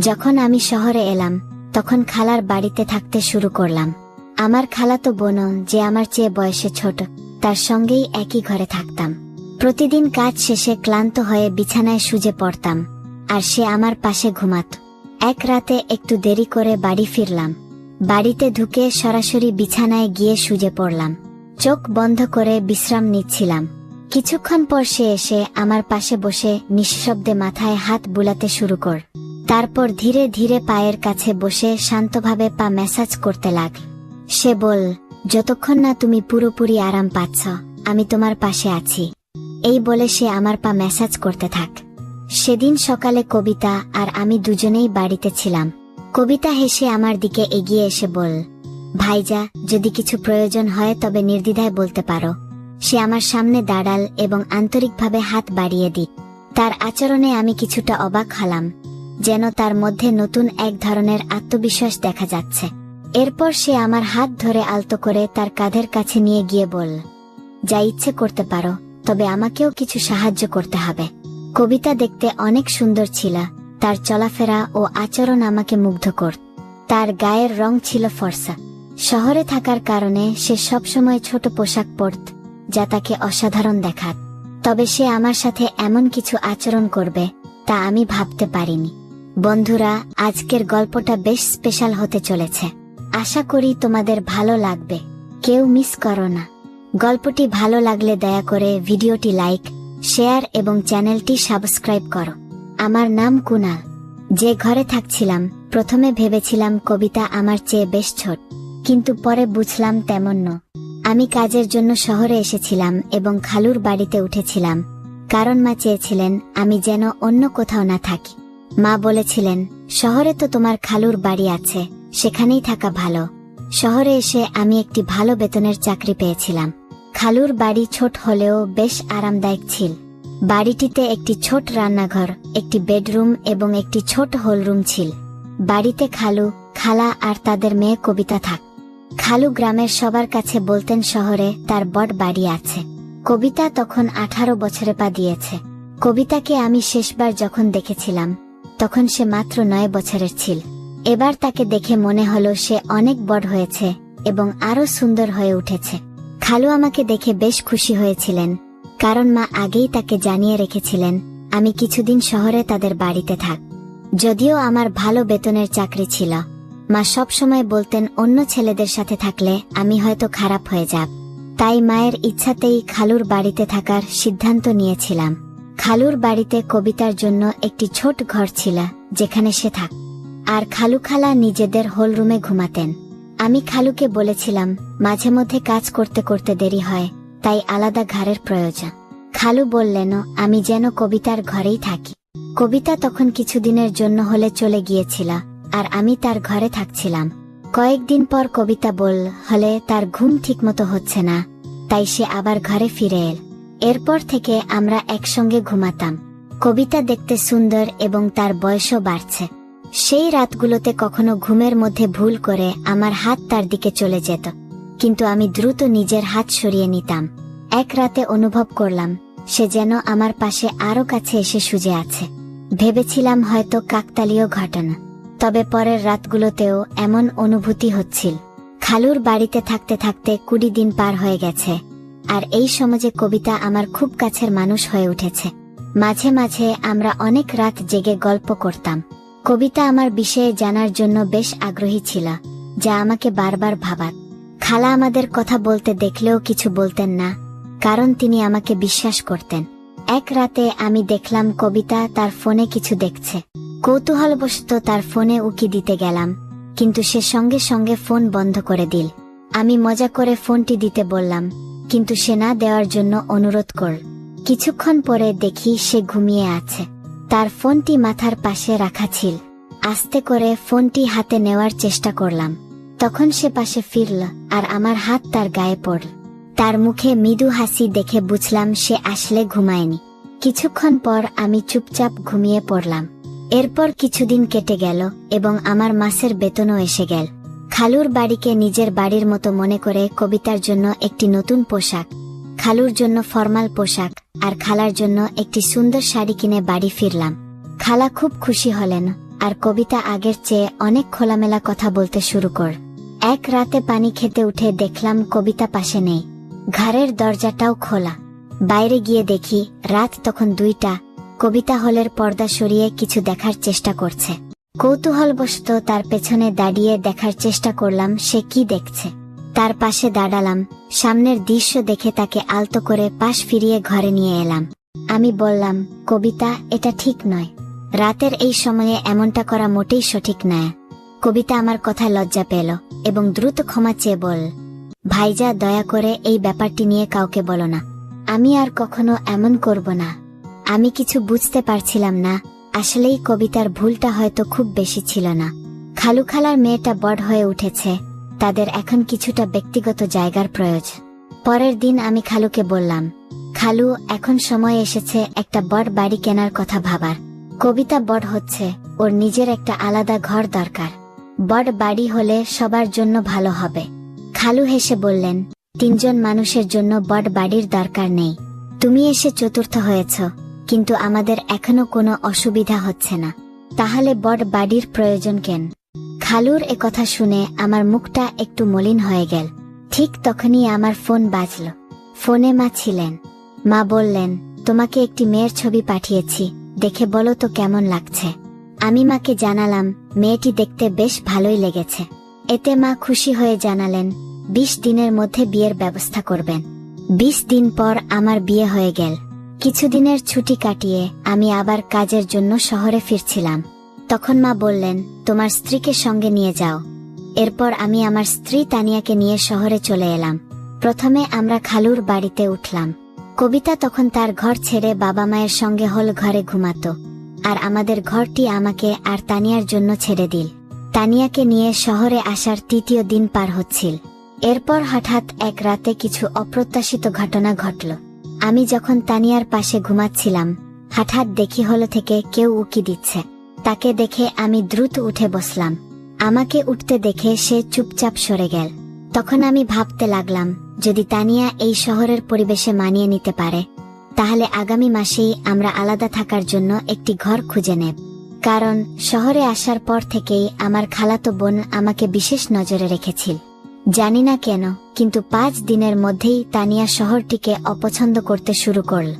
যখন আমি শহরে এলাম, তখন খালার বাড়িতে থাকতে শুরু করলাম। আমার খালাতো বোন যে আমার চেয়ে বয়সে ছোট, তার সঙ্গেই একই ঘরে থাকতাম। প্রতিদিন কাজ শেষে ক্লান্ত হয়ে বিছানায় শুজে পড়তাম, আর সে আমার পাশে ঘুমাত। এক রাতে একটু দেরি করে বাড়ি ফিরলাম। বাড়িতে ঢুকে সরাসরি বিছানায় গিয়ে শুজে পড়লাম। চোখ বন্ধ করে বিশ্রাম নিচ্ছিলাম। কিছুক্ষণ পর সে এসে আমার পাশে বসে নিঃশব্দে মাথায় হাত বুলাতে শুরু কর তারপর ধীরে ধীরে পায়ের কাছে বসে শান্তভাবে পা ম্যাসাজ করতে লাগ। সে বল, যতক্ষণ না তুমি পুরোপুরি আরাম পাচ্ছ, আমি তোমার পাশে আছি। এই বলে সে আমার পা ম্যাসাজ করতে থাক। সেদিন সকালে কবিতা আর আমি দুজনেই বাড়িতে ছিলাম। কবিতা হেসে আমার দিকে এগিয়ে এসে বল, ভাইজা, যদি কিছু প্রয়োজন হয় তবে নির্দ্বিধায় বলতে পারো। সে আমার সামনে দাঁড়াল এবং আন্তরিকভাবে হাত বাড়িয়ে দিত তার আচরণে আমি কিছুটা অবাক হলাম। যেন তার মধ্যে নতুন এক ধরনের আত্মবিশ্বাস দেখা যাচ্ছে। এরপর সে আমার হাত ধরে আলতো করে তার কাঁধের কাছে নিয়ে গিয়ে বল যা ইচ্ছে করতে পারো, তবে আমাকেও কিছু সাহায্য করতে হবে। কবিতা দেখতে অনেক সুন্দর ছিল, তার চলাফেরা ও আচরণ আমাকে মুগ্ধ করত তার গায়ের রং ছিল ফর্সা। শহরে থাকার কারণে সে সবসময় ছোট পোশাক পরত, যা তাকে অসাধারণ দেখাত। তবে সে আমার সাথে এমন কিছু আচরণ করবে, তা আমি ভাবতে পারিনি। বন্ধুরা, আজকের গল্পটা বেশ স্পেশাল হতে চলেছে। আশা করি তোমাদের ভালো লাগবে। কেউ মিস করো না। গল্পটি ভালো লাগলে দয়া করে ভিডিওটি লাইক শেয়ার এবং চ্যানেলটি সাবস্ক্রাইব করো। আমার নাম কুনাল। যে ঘরে থাকছিলাম, প্রথমে ভেবেছিলাম কবিতা আমার চেয়ে বেশ ছোট, কিন্তু পরে বুঝলাম তেমন ন আমি কাজের জন্য শহরে এসেছিলাম এবং খালুর বাড়িতে উঠেছিলাম, কারণ মা চেয়েছিলেন আমি যেন অন্য কোথাও না থাকি। মা বলেছিলেন, শহরে তো তোমার খালুর বাড়ি আছে, সেখানেই থাকা ভালো। শহরে এসে আমি একটি ভালো বেতনের চাকরি পেয়েছিলাম। খালুর বাড়ি ছোট হলেও বেশ আরামদায়ক ছিল। বাড়িটিতে একটি ছোট রান্নাঘর, একটি বেডরুম এবং একটি ছোট হলরুম ছিল। বাড়িতে খালু, খালা আর তাদের মেয়ে কবিতা থাক। খালু গ্রামের সবার কাছে বলতেন শহরে তার বট বাড়ি আছে। কবিতা তখন আঠারো বছরে পা দিয়েছে। কবিতাকে আমি শেষবার যখন দেখেছিলাম তখন সে মাত্র নয় বছরের ছিল। এবার তাকে দেখে মনে হলো সে অনেক বড় হয়েছে এবং আরও সুন্দর হয়ে উঠেছে। খালু আমাকে দেখে বেশ খুশি হয়েছিলেন, কারণ মা আগেই তাকে জানিয়ে রেখেছিলেন, আমি কিছুদিন শহরে তাদের বাড়িতে থাক। যদিও আমার ভালো বেতনের চাকরি ছিল। মা সবসময় বলতেন অন্য ছেলেদের সাথে থাকলে আমি হয়তো খারাপ হয়ে যাব। তাই মায়ের ইচ্ছাতেই খালুর বাড়িতে থাকার সিদ্ধান্ত নিয়েছিলাম। খালুর বাড়িতে কবিতার জন্য একটি ছোট ঘর ছিল, যেখানে সে থাক। আর খালু খালা নিজেদের হোলরুমে ঘুমাতেন। আমি খালুকে বলেছিলাম, মাঝে মধ্যে কাজ করতে করতে দেরি হয়, তাই আলাদা ঘরের প্রয়োজন। খালু বললেন, আমি যেন কবিতার ঘরেই থাকি। কবিতা তখন কিছুদিনের জন্য হলে চলে গিয়েছিল, আর আমি তার ঘরে থাকছিলাম। কয়েকদিন পর কবিতা বল, হলে তার ঘুম ঠিকমতো হচ্ছে না, তাই সে আবার ঘরে ফিরে এল। এরপর থেকে আমরা একসঙ্গে ঘুমাতাম। কবিতা দেখতে সুন্দর এবং তার বয়সও বাড়ছে। সেই রাতগুলোতে কখনো ঘুমের মধ্যে ভুল করে আমার হাত তার দিকে চলে যেত। কিন্তু আমি দ্রুত নিজের হাত সরিয়ে নিতাম। এক রাতে অনুভব করলাম, সে যেন আমার পাশে আরও কাছে এসে সুজে আছে। ভেবেছিলাম হয়তো কাকতালীয় ঘটনা। তবে পরের রাতগুলোতেও এমন অনুভূতি হচ্ছিল। খালুর বাড়িতে থাকতে থাকতে কুড়ি দিন পার হয়ে গেছে। আর এই সমাজে কবিতা আমার খুব কাছের মানুষ হয়ে উঠেছে। মাঝে মাঝে আমরা অনেক রাত জেগে গল্প করতাম। কবিতা আমার বিষয়ে জানার জন্য বেশ আগ্রহী ছিল, যা আমাকে বারবার ভাবাত খালা আমাদের কথা বলতে দেখলেও কিছু বলতেন না, কারণ তিনি আমাকে বিশ্বাস করতেন। এক রাতে আমি দেখলাম কবিতা তার ফোনে কিছু দেখছে। কৌতূহলবশত তার ফোনে উকি দিতে গেলাম, কিন্তু সে সঙ্গে সঙ্গে ফোন বন্ধ করে দিল। আমি মজা করে ফোনটি দিতে বললাম কিন্তু সে না দেওয়ার জন্য অনুরোধ কর। কিছুক্ষণ পরে দেখি সে ঘুমিয়ে আছে। তার ফোনটি মাথার পাশে রাখা ছিল। আস্তে করে ফোনটি হাতে নেওয়ার চেষ্টা করলাম। তখন সে পাশে ফিরল আর আমার হাত তার গায়ে পড়ল। তার মুখে মৃদু হাসি দেখে বুঝলাম সে আসলে ঘুমায়নি। কিছুক্ষণ পর আমি চুপচাপ ঘুমিয়ে পড়লাম। এরপর কিছুদিন কেটে গেল এবং আমার মাসের বেতনও এসে গেল। খালুর বাড়িকে নিজের বাড়ির মতো মনে করে কবিতার জন্য একটি নতুন পোশাক, খালুর জন্য ফর্মাল পোশাক, আর খালার জন্য একটি সুন্দর শাড়ি কিনে বাড়ি ফিরলাম। খালা খুব খুশি হলেন, আর কবিতা আগের চেয়ে অনেক খোলামেলা কথা বলতে শুরু কর। এক রাতে পানি খেতে উঠে দেখলাম কবিতা পাশে নেই। ঘরের দরজাটাও খোলা। বাইরে গিয়ে দেখি রাত তখন দুইটা। কবিতা হলের পর্দা সরিয়ে কিছু দেখার চেষ্টা করছে। কৌতূহলবশত তার পেছনে দাঁড়িয়ে দেখার চেষ্টা করলাম সে কি দেখছে। তার পাশে দাঁড়ালাম, সামনের দৃশ্য দেখে তাকে আলতো করে পাশ ফিরিয়ে ঘরে নিয়ে এলাম। আমি বললাম, কবিতা, এটা ঠিক নয়। রাতের এই সময়ে এমনটা করা মোটেই সঠিক নয় কবিতা আমার কথা লজ্জা পেল এবং দ্রুত ক্ষমা চেয়ে বল, ভাইজা, দয়া করে এই ব্যাপারটি নিয়ে কাউকে বলো না। আমি আর কখনো এমন করব না। আমি কিছু বুঝতে পারছিলাম না আসলেই কবিতার ভুলটা হয়তো খুব বেশি ছিল না। খালু খালার মেয়েটা বড় হয়ে উঠেছে। তাদের এখন কিছুটা ব্যক্তিগত জায়গার প্রয়োজন। পরের দিন আমি খালুকে বললাম, খালু, এখন সময় এসেছে একটা বড় বাড়ি কেনার কথা ভাবার। কবিতা বড় হচ্ছে, ওর নিজের একটা আলাদা ঘর দরকার। বড় বাড়ি হলে সবার জন্য ভালো হবে। খালু হেসে বললেন, তিনজন মানুষের জন্য বড় বাড়ির দরকার নেই। তুমি এসে চতুর্থ হয়েছ। কিন্তু আমাদের এখনও কোনো অসুবিধা হচ্ছে না। তাহলে বড় বাড়ির প্রয়োজন কেন? খালুর কথা শুনে আমার মুখটা একটু মলিন হয়ে গেল। ঠিক তখনই আমার ফোন বাজল। ফোনে মা ছিলেন। মা বললেন, তোমাকে একটি মেয়ের ছবি পাঠিয়েছি। দেখে বলো তো কেমন লাগছে? আমি মাকে জানালাম, মেয়েটি দেখতে বেশ ভালোই লেগেছে। এতে মা খুশি হয়ে জানালেন, বিশ দিনের মধ্যে বিয়ের ব্যবস্থা করবেন। বিশ দিন পর আমার বিয়ে হয়ে গেল। কিছুদিনের ছুটি কাটিয়ে আমি আবার কাজের জন্য শহরে ফিরছিলাম। তখন মা বললেন, তোমার স্ত্রীকে সঙ্গে নিয়ে যাও। এরপর আমি আমার স্ত্রী তানিয়াকে নিয়ে শহরে চলে এলাম। প্রথমে আমরা খালুর বাড়িতে উঠলাম। কবিতা তখন তার ঘর ছেড়ে বাবা মায়ের সঙ্গে হল ঘরে ঘুমাতো। আর আমাদের ঘরটি আমাকে আর তানিয়ার জন্য ছেড়ে দিল। তানিয়াকে নিয়ে শহরে আসার তৃতীয় দিন পার হচ্ছিল। এরপর হঠাৎ এক রাতে কিছু অপ্রত্যাশিত ঘটনা ঘটল। আমি যখন তানিয়ার পাশে ঘুমাচ্ছিলাম, হঠাৎ দেখি হলো থেকে কেউ উকি দিচ্ছে। তাকে দেখে আমি দ্রুত উঠে বসলাম। আমাকে উঠতে দেখে সে চুপচাপ সরে গেল। তখন আমি ভাবতে লাগলাম, যদি তানিয়া এই শহরের পরিবেশে মানিয়ে নিতে পারে, তাহলে আগামী মাসেই আমরা আলাদা থাকার জন্য একটি ঘর খুঁজে নেব। কারণ শহরে আসার পর থেকেই আমার খালাতো বোন আমাকে বিশেষ নজরে রেখেছিল। জানি না কেন, কিন্তু পাঁচ দিনের মধ্যেই তানিয়া শহরটিকে অপছন্দ করতে শুরু করল।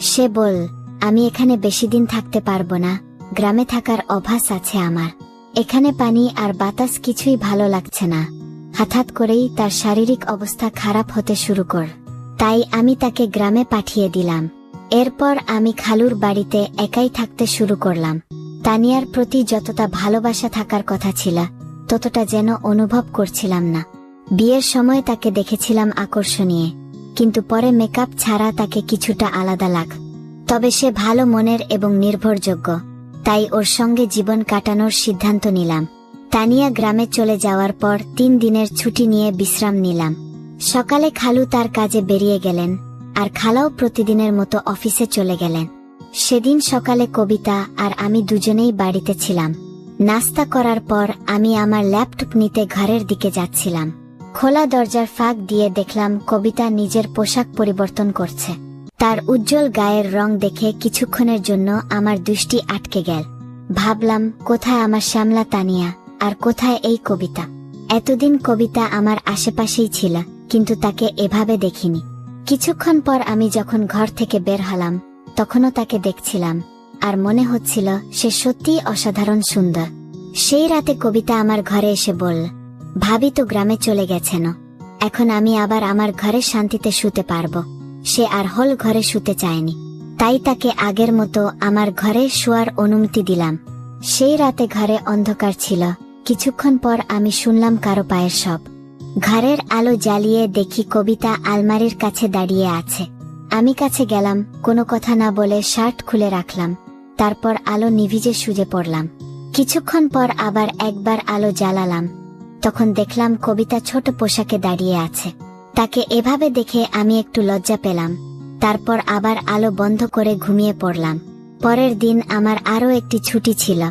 সে বল আমি এখানে বেশি দিন থাকতে পারব না, গ্রামে থাকার অভ্যাস আছে আমার। এখানে পানি আর বাতাস কিছুই ভালো লাগছে না। হঠাৎ করেই তার শারীরিক অবস্থা খারাপ হতে শুরু কর। তাই আমি তাকে গ্রামে পাঠিয়ে দিলাম। এরপর আমি খালুর বাড়িতে একাই থাকতে শুরু করলাম। তানিয়ার প্রতি যতটা ভালোবাসা থাকার কথা ছিল, ততটা যেন অনুভব করছিলাম না। বিয়ের সময় তাকে দেখেছিলাম আকর্ষণীয়, কিন্তু পরে মেকআপ ছাড়া তাকে কিছুটা আলাদা লাগ। তবে সে ভালো মনের এবং নির্ভরযোগ্য, তাই ওর সঙ্গে জীবন কাটানোর সিদ্ধান্ত নিলাম। তানিয়া গ্রামে চলে যাওয়ার পর তিন দিনের ছুটি নিয়ে বিশ্রাম নিলাম। সকালে খালু তার কাজে বেরিয়ে গেলেন, আর খালাও প্রতিদিনের মতো অফিসে চলে গেলেন। সেদিন সকালে কবিতা আর আমি দুজনেই বাড়িতে ছিলাম। নাস্তা করার পর আমি আমার ল্যাপটপ নিতে ঘরের দিকে যাচ্ছিলাম। খোলা দরজার ফাঁক দিয়ে দেখলাম কবিতা নিজের পোশাক পরিবর্তন করছে। তার উজ্জ্বল গায়ের রং দেখে কিছুক্ষণের জন্য আমার দৃষ্টি আটকে গেল। ভাবলাম, কোথায় আমার শ্যামলা তানিয়া? আর কোথায় এই কবিতা? এতদিন কবিতা আমার আশেপাশেই ছিল, কিন্তু তাকে এভাবে দেখিনি। কিছুক্ষণ পর আমি যখন ঘর থেকে বের হলাম, তখনও তাকে দেখছিলাম। আর মনে হচ্ছিল, সে সত্যিই অসাধারণ সুন্দর। সেই রাতে কবিতা আমার ঘরে এসে বলল ভাবি তো গ্রামে চলে গেছেন। এখন আমি আবার আমার ঘরে শান্তিতে শুতে পারব। সে আর হল ঘরে শুতে চায়নি। তাই তাকে আগের মতো আমার ঘরে শোয়ার অনুমতি দিলাম। সেই রাতে ঘরে অন্ধকার ছিল। কিছুক্ষণ পর আমি শুনলাম কারও পায়ের সব ঘরের আলো জ্বালিয়ে দেখি কবিতা আলমারির কাছে দাঁড়িয়ে আছে। আমি কাছে গেলাম, কোনো কথা না বলে শার্ট খুলে রাখলাম। তারপর আলো নিভিজে সুজে পড়লাম। কিছুক্ষণ পর আবার একবার আলো জ্বালালাম। তখন দেখলাম কবিতা ছোট পোশাকে দাঁড়িয়ে আছে। তাকে এভাবে দেখে আমি একটু লজ্জা পেলাম। তারপর আবার আলো বন্ধ করে ঘুমিয়ে পড়লাম। পরের দিন আমার আরও একটি ছুটি ছিল।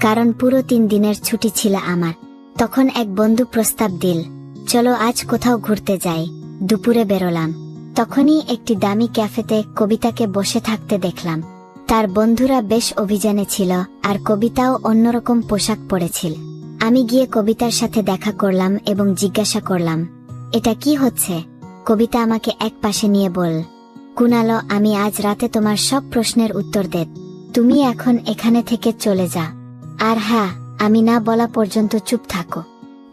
কারণ পুরো তিন দিনের ছুটি ছিল আমার। তখন এক বন্ধু প্রস্তাব দিল, চলো আজ কোথাও ঘুরতে যাই। দুপুরে বেরোলাম। তখনই একটি দামি ক্যাফেতে কবিতাকে বসে থাকতে দেখলাম। তার বন্ধুরা বেশ অভিযানে ছিল আর কবিতাও অন্যরকম পোশাক পরেছিল। আমি গিয়ে কবিতার সাথে দেখা করলাম এবং জিজ্ঞাসা করলাম, এটা কি হচ্ছে? কবিতা আমাকে এক পাশে নিয়ে বল কুনালো আমি আজ রাতে তোমার সব প্রশ্নের উত্তর দেব। তুমি এখন এখানে থেকে চলে যা। আর হ্যাঁ আমি না বলা পর্যন্ত চুপ থাকো।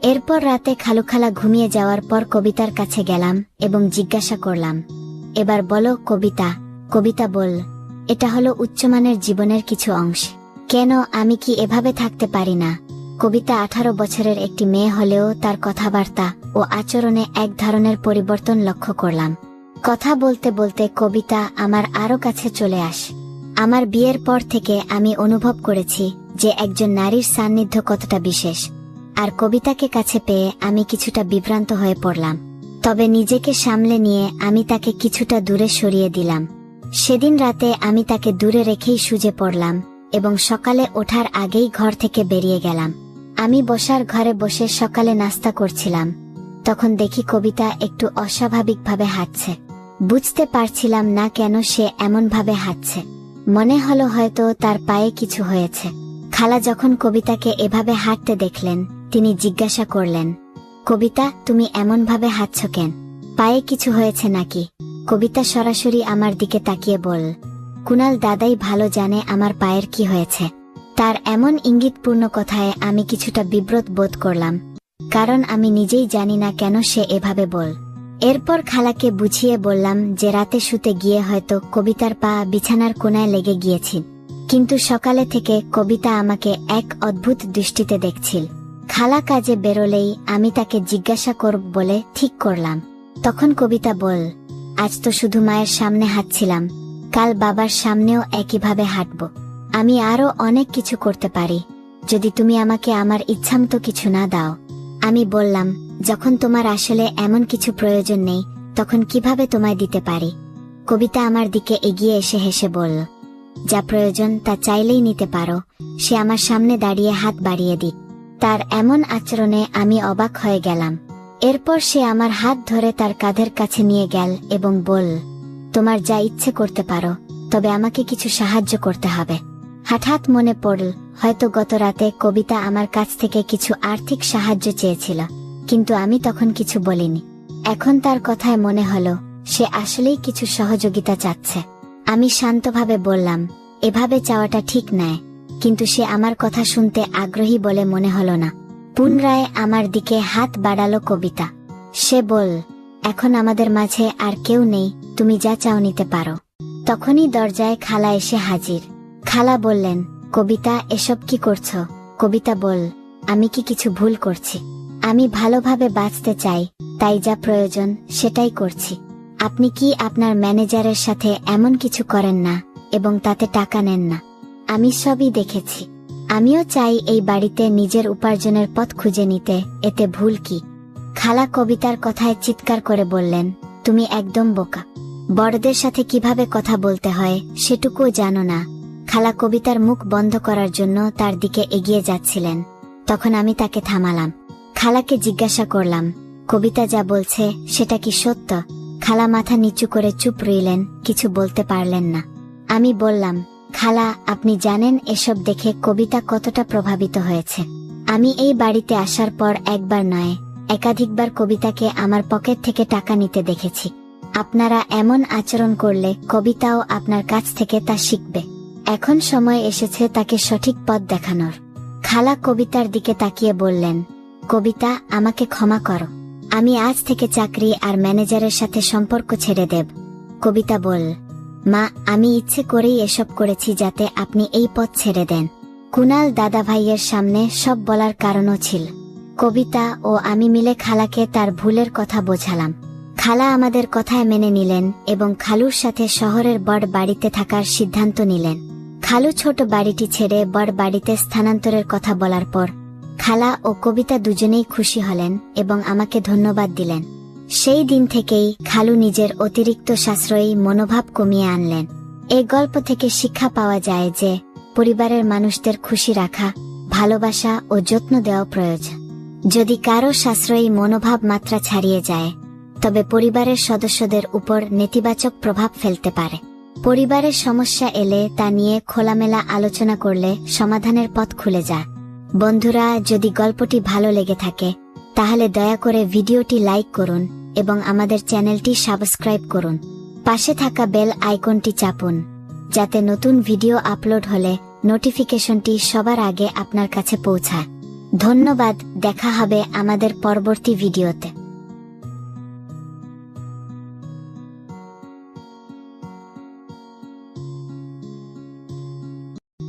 এরপর রাতে খালুখালা ঘুমিয়ে যাওয়ার পর কবিতার কাছে গেলাম এবং জিজ্ঞাসা করলাম, এবার বলো কবিতা কবিতা বল, এটা হলো উচ্চমানের জীবনের কিছু অংশ। কেন আমি কি এভাবে থাকতে পারি না? কবিতা আঠারো বছরের একটি মেয়ে হলেও তার কথাবার্তা ও আচরণে এক ধরনের পরিবর্তন লক্ষ্য করলাম। কথা বলতে বলতে কবিতা আমার আরও কাছে চলে আস। আমার বিয়ের পর থেকে আমি অনুভব করেছি যে একজন নারীর সান্নিধ্য কতটা বিশেষ। আর কবিতাকে কাছে পেয়ে আমি কিছুটা বিভ্রান্ত হয়ে পড়লাম। তবে নিজেকে সামলে নিয়ে আমি তাকে কিছুটা দূরে সরিয়ে দিলাম। সেদিন রাতে আমি তাকে দূরে রেখেই সুজে পড়লাম এবং সকালে ওঠার আগেই ঘর থেকে বেরিয়ে গেলাম। আমি বসার ঘরে বসে সকালে নাস্তা করছিলাম। তখন দেখি কবিতা একটু অস্বাভাবিকভাবে হাঁটছে। বুঝতে পারছিলাম না কেন সে এমনভাবে হাঁটছে। মনে হলো হয়তো তার পায়ে কিছু হয়েছে। খালা যখন কবিতাকে এভাবে হাঁটতে দেখলেন, তিনি জিজ্ঞাসা করলেন, কবিতা, তুমি এমনভাবে হাঁটছ কেন? পায়ে কিছু হয়েছে নাকি? কবিতা সরাসরি আমার দিকে তাকিয়ে বল কুনাল দাদাই ভালো জানে আমার পায়ের কি হয়েছে। তার এমন ইঙ্গিতপূর্ণ কথায় আমি কিছুটা বিব্রত বোধ করলাম, কারণ আমি নিজেই জানি না কেন সে এভাবে বল। এরপর খালাকে বুঝিয়ে বললাম যে রাতে শুতে গিয়ে হয়তো কবিতার পা বিছানার কোনায় লেগে গিয়েছিল কিন্তু সকালে থেকে কবিতা আমাকে এক অদ্ভুত দৃষ্টিতে দেখছিল। খালা কাজে বেরোলেই আমি তাকে জিজ্ঞাসা করব বলে ঠিক করলাম। তখন কবিতা বল, আজ তো শুধু মায়ের সামনে হাঁটছিলাম, কাল বাবার সামনেও একইভাবে হাঁটব। আমি আরও অনেক কিছু করতে পারি। যদি তুমি আমাকে আমার ইচ্ছামতো কিছু না দাও। আমি বললাম, যখন তোমার আসলে এমন কিছু প্রয়োজন নেই, তখন কীভাবে তোমায় দিতে পারি? কবিতা আমার দিকে এগিয়ে এসে হেসে বলল, যা প্রয়োজন তা চাইলেই নিতে পারো। সে আমার সামনে দাঁড়িয়ে হাত বাড়িয়ে দিক। তার এমন আচরণে আমি অবাক হয়ে গেলাম। এরপর সে আমার হাত ধরে তার কাঁধের কাছে নিয়ে গেল এবং বল তোমার যা ইচ্ছে করতে পারো, তবে আমাকে কিছু সাহায্য করতে হবে। হঠাৎ মনে পড়ল, হয়তো গত রাতে কবিতা আমার কাছ থেকে কিছু আর্থিক সাহায্য চেয়েছিল, কিন্তু আমি তখন কিছু বলিনি। এখন তার কথায় মনে হলো, সে আসলেই কিছু সহযোগিতা চাচ্ছে। আমি শান্তভাবে বললাম, এভাবে চাওয়াটা ঠিক নয় কিন্তু সে আমার কথা শুনতে আগ্রহী বলে মনে হলো না। পুনরায় আমার দিকে হাত বাড়ালো কবিতা। সে বল, এখন আমাদের মাঝে আর কেউ নেই, তুমি যা চাও নিতে পারো। তখনই দরজায় খালা এসে হাজির। খালা বললেন, কবিতা, এসব কি করছ? কবিতা বল, আমি কি কিছু ভুল করছি? আমি ভালোভাবে বাঁচতে চাই, তাই যা প্রয়োজন, সেটাই করছি। আপনি কি আপনার ম্যানেজারের সাথে এমন কিছু করেন না, এবং তাতে টাকা নেন না? আমি সবই দেখেছি। আমিও চাই এই বাড়িতে নিজের উপার্জনের পথ খুঁজে নিতে, এতে ভুল কি? খালা কবিতার কথায় চিৎকার করে বললেন, তুমি একদম বোকা। বড়দের সাথে কীভাবে কথা বলতে হয়, সেটুকুও জানো না। খালা কবিতার মুখ বন্ধ করার জন্য তার দিকে এগিয়ে যাচ্ছিলেন। তখন আমি তাকে থামালাম। খালাকে জিজ্ঞাসা করলাম, কবিতা যা বলছে, সেটা কি সত্য? খালা মাথা নিচু করে চুপ রইলেন, কিছু বলতে পারলেন না। আমি বললাম, খালা, আপনি জানেন এসব দেখে কবিতা কতটা প্রভাবিত হয়েছে। আমি এই বাড়িতে আসার পর একবার নয়, একাধিকবার কবিতাকে আমার পকেট থেকে টাকা নিতে দেখেছি। আপনারা এমন আচরণ করলে কবিতাও আপনার কাছ থেকে তা শিখবে। এখন সময় এসেছে তাকে সঠিক পথ দেখানোর। খালা কবিতার দিকে তাকিয়ে বললেন, কবিতা, আমাকে ক্ষমা করো। আমি আজ থেকে চাকরি আর ম্যানেজারের সাথে সম্পর্ক ছেড়ে দেব। কবিতা বল মা, আমি ইচ্ছে করেই এসব করেছি যাতে আপনি এই পথ ছেড়ে দেন। কুনাল দাদা ভাইয়ের সামনে সব বলার কারণও ছিল। কবিতা ও আমি মিলে খালাকে তার ভুলের কথা বোঝালাম। খালা আমাদের কথায় মেনে নিলেন এবং খালুর সাথে শহরের বড় বাড়িতে থাকার সিদ্ধান্ত নিলেন। খালু ছোট বাড়িটি ছেড়ে বড় বাড়িতে স্থানান্তরের কথা বলার পর, খালা ও কবিতা দুজনেই খুশি হলেন এবং আমাকে ধন্যবাদ দিলেন। সেই দিন থেকেই খালু নিজের অতিরিক্ত সাশ্রয়ী মনোভাব কমিয়ে আনলেন। এই গল্প থেকে শিক্ষা পাওয়া যায় যে, পরিবারের মানুষদের খুশি রাখা, ভালোবাসা ও যত্ন দেওয়া প্রয়োজন। যদি কারও সাশ্রয়ী মনোভাব মাত্রা ছাড়িয়ে যায়, তবে পরিবারের সদস্যদের উপর নেতিবাচক প্রভাব ফেলতে পারে। পরিবারের সমস্যা এলে তা নিয়ে খোলামেলা আলোচনা করলে সমাধানের পথ খুলে যায়। বন্ধুরা, যদি গল্পটি ভালো লেগে থাকে, তাহলে দয়া করে ভিডিওটি লাইক করুন এবং আমাদের চ্যানেলটি সাবস্ক্রাইব করুন। পাশে থাকা বেল আইকনটি চাপুন, যাতে নতুন ভিডিও আপলোড হলে নোটিফিকেশনটি সবার আগে আপনার কাছে পৌঁছায়। ধন্যবাদ, দেখা হবে আমাদের পরবর্তী ভিডিওতে।